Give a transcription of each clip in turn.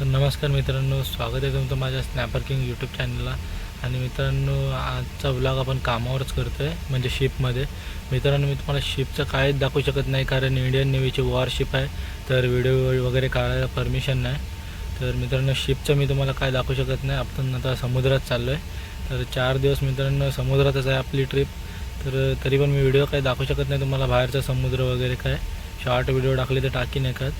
तर नमस्कार मित्रांनो स्वागत आहे तुमचं माझ्या स्नॅपर किंग यूट्यूब चॅनलला आणि मित्रांनो आजचा ब्लॉग आपण कामावरच करतो आहे म्हणजे शिपमध्ये मित्रांनो मी तुम्हाला शिपचं काहीच दाखवू शकत नाही कारण इंडियन नेव्हीची वॉरशिप आहे तर व्हिडिओ वगैरे काढायला परमिशन नाही. तर मित्रांनो शिपचं मी तुम्हाला काय दाखवू शकत नाही आपण आता समुद्रात चाललो आहे तर चार दिवस मित्रांनो समुद्रातच आहे आपली ट्रिप तर तरी पण मी व्हिडिओ काही दाखवू शकत नाही तुम्हाला बाहेरचा समुद्र वगैरे काय. शॉर्ट व्हिडिओ टाकले तर टाकीन एखाद.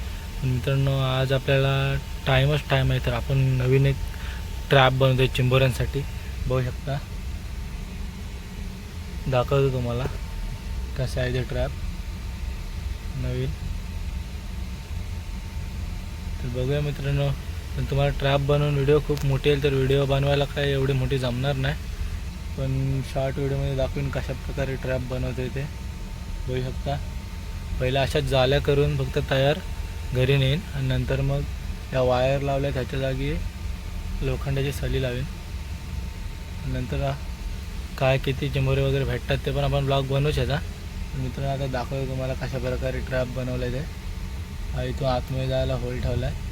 पण मित्रांनो आज आपल्याला टाईमच टाईम आहे तर आपण नवीन एक ट्रॅप बनवतो आहे चिंबोऱ्यांसाठी. बघू शकता. दाखवतो तुम्हाला कसं आहे ते ट्रॅप नवीन. तर बघूया मित्रांनो पण तुम्हाला ट्रॅप बनवून व्हिडिओ खूप मोठी येईल तर व्हिडिओ बनवायला काय एवढी मोठी जमणार नाही. पण शॉर्ट व्हिडिओमध्ये दाखवून कशा प्रकारे ट्रॅप बनवतो ते. बघू शकता. पहिल्या अशा जाल्या करून फक्त तयार घरी नेईन आणि नंतर मग या वायर लावल्या त्याच्या जागी लोखंडाची सली लावेन. नंतर काय किती चिंबोरे वगैरे भेटतात ते पण आपण ब्लॉग बनवूच येता मित्रांनो आता दाखवतो तुम्हाला कशा प्रकारे ट्रॅप बनवलं आहे ते. हा इथून आतमध्ये जायला होल ठेवला आहे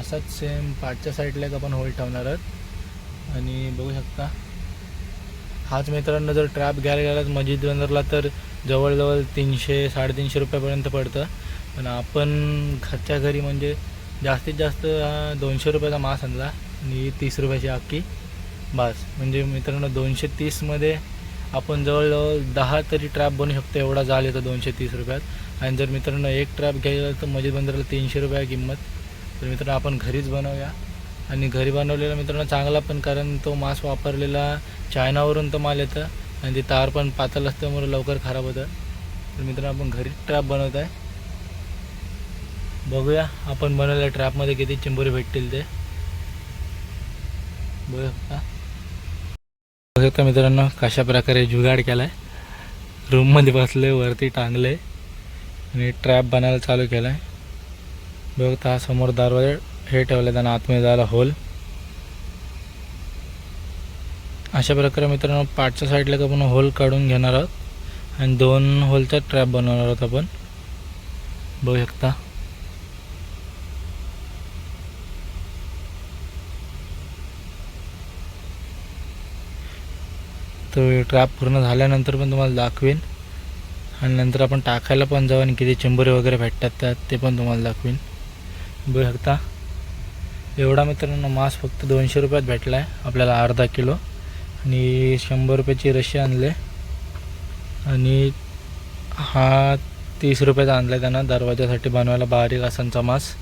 असाच सेम पाठच्या साईडला एक आपण होल ठेवणार आहोत. आणि बघू शकता. हाच मित्रांनो जर ट्रॅप घ्यायला गेलात मस्जिद बंदरला तर जवळजवळ तीनशे साडेतीनशे रुपयापर्यंत पडतं. पण आपण घरच्या घरी म्हणजे जास्तीत जास्त दोनशे रुपयाचा मास आणला आणि तीस रुपयाची अख्खी बास म्हणजे मित्रांनो दोनशे तीसमध्ये आपण जवळजवळ दहा तरी ट्रॅप बनवू शकतो एवढा जाल येतो दोनशे तीस रुपयात. आणि जर मित्रांनो एक ट्रॅप घ्यायला तर मजेत बंदरला तीनशे रुपया किंमत. तर मित्रांनो आपण घरीच बनवूया. आणि घरी बनवलेला मित्रांनो चांगला पण कारण तो मास वापरलेला चायनावरून तो माल येतं. आणि ते तार पण पातळ असल्यामुळे लवकर खराब होतं. तर मित्रांनो आपण घरी ट्रॅप बनवत आहे बघूया. आपण बनवल्या ट्रॅपमध्ये किती चिंबोरी भेटतील ते. बघू शकता बघू शकता मित्रांनो कशा प्रकारे जुगाड केला आहे रूममध्ये बसले वरती टांगले आणि ट्रॅप बनायला चालू केला आहे बघता हा समोर दारवाजे हे ठेवले त्यांना आतमध्ये जायला होल अशा प्रकारे मित्रांनो पाठच्या साईडला का आपण होल काढून घेणार आहोत. आणि दोन होलचा ट्रॅप बनवणार आहोत आपण. बघू शकता. तो ट्रॅप पूर्ण झाल्यानंतर पण तुम्हाला दाखवेन. आणि नंतर आपण टाकायला पण जाऊ आणि किती चिंबरे वगैरे भेटतात त्यात ते पण तुम्हाला दाखवेन. बघू शकता एवढा मित्रांनो मास फक्त दोनशे रुपयात भेटला आहे आपल्याला अर्धा किलो. आणि शंभर रुपयाची रशी आणले. आणि हा तीस रुपयाचा आणला आहे त्यांना. दरवाजासाठी बनवायला बारीक असांचा मास.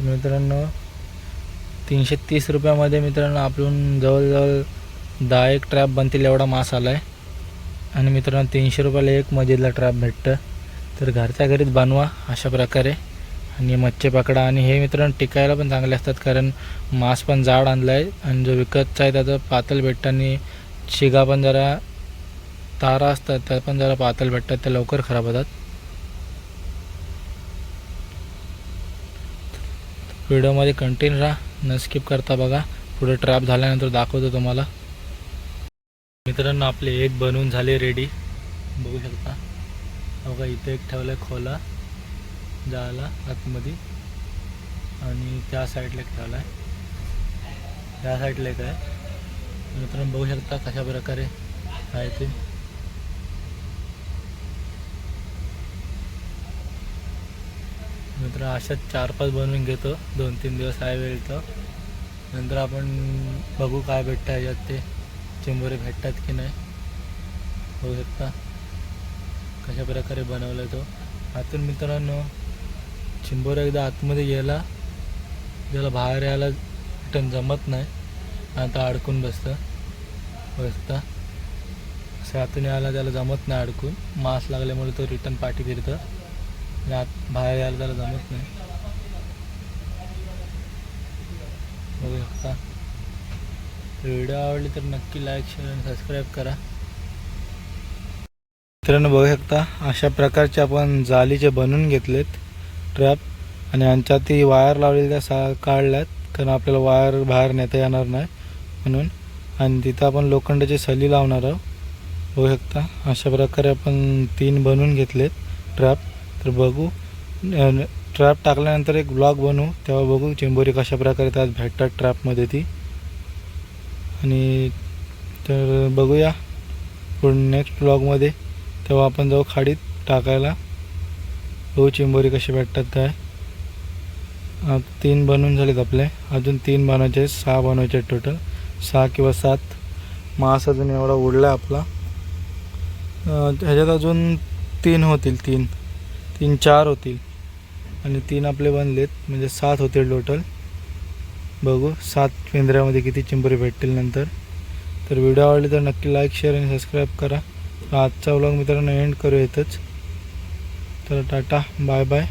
मित्रांनो तीनशे तीस रुपयामध्ये मित्रांनो आपण जवळजवळ दहा एक ट्रॅप बनतील एवढा मास आला आहे आणि मित्रांनो तीनशे रुपयाला एक मजेला ट्रॅप भेटतं. तर घरच्या घरीच बनवा अशा प्रकारे. आणि मच्छी पकडा. आणि हे मित्रांनो टिकायला पण चांगले असतात कारण मांस पण जाड आणलं आहे आणि जो विकतचा आहे त्याचं पातळ भेटतं. आणि शिगा पण जरा तारा असतात त्या पण जरा पातळ भेटतात. त्या लवकर खराब होतात. व्हिडिओमध्ये कंटिन्यू राहा. न स्किप करता बघा. पुढे ट्रॅप झाल्यानंतर दाखवतो तुम्हाला. मित्रांनो आपले एक बनवून झाले रेडी बघू शकता. बघा इथे एक ठेवला आहे खोला. जायला आतमध्ये. आणि त्या साईडला एक ठेवला आहे त्या साईडला एक आहे. मित्रांनो बघू शकता कशा प्रकारे आहे ते. मित्र अशाच चार पाच बनवून घेतो. दोन तीन दिवस आहे वेळ तर. नंतर आपण बघू काय भेटतं ह्याच्यात ते. चिंबोरे भेटतात की नाही? होऊ शकता. कशा प्रकारे बनवला तो? आतून मित्रांनो चिंबोरा एकदा आतमध्ये गेला ज्याला बाहेर यायला रिटर्न जमत नाही. आता अडकून बसतं. बसता. शकता असं आतून यायला त्याला जमत नाही अडकून. मास लागल्यामुळे तो रिटर्न पाठी फिरतं. आणि आत बाहेर यायला त्याला जमत नाही. बघू शकता. व्हिडिओ आवडली तर नक्की लाईक शेअर आणि सबस्क्राईब करा. मित्रांनो बघू शकता अशा प्रकारचे आपण जालीचे बनवून घेतलेत ट्रॅप आणि यांच्यात ती वायर लावलेली त्या सा काढल्यात कारण आपल्याला वायर बाहेर नेता येणार नाही म्हणून. आणि तिथं आपण लोखंडाची सली लावणार आहोत. बघू शकता अशा प्रकारे आपण तीन बनवून घेतलेत ट्रॅप तर बघू ट्रॅप टाकल्यानंतर एक ब्लॉग बनवू तेव्हा बघू चेंबोरी कशा प्रकारे त्यात भेटतात ट्रॅपमध्ये ती. आणि तर बघूया पुढे नेक्स्ट ब्लॉगमध्ये तेव्हा आपण जाऊ खाडीत टाकायला. बघू चिंबोरी कशी भेटतात काय? तीन बनवून झालेत आपले. अजून तीन बनवायचे आहेत, सहा बनवायचे आहेत टोटल सहा किंवा सात. मास अजून एवढा उडला आपला. ह्याच्यात अजून तीन होतील तीन. तीन चार होतील. आणि तीन आपले बनलेत. म्हणजे सात होतील टोटल बघू. सात पिंजऱ्यामध्ये किती चिंबरी भेटतील नंतर. तर व्हिडिओ आवडली तर नक्की लाईक शेअर आणि सबस्क्राईब करा. आजचा व्लॉग मित्रांनो एंड करू येतच तर टाटा बाय बाय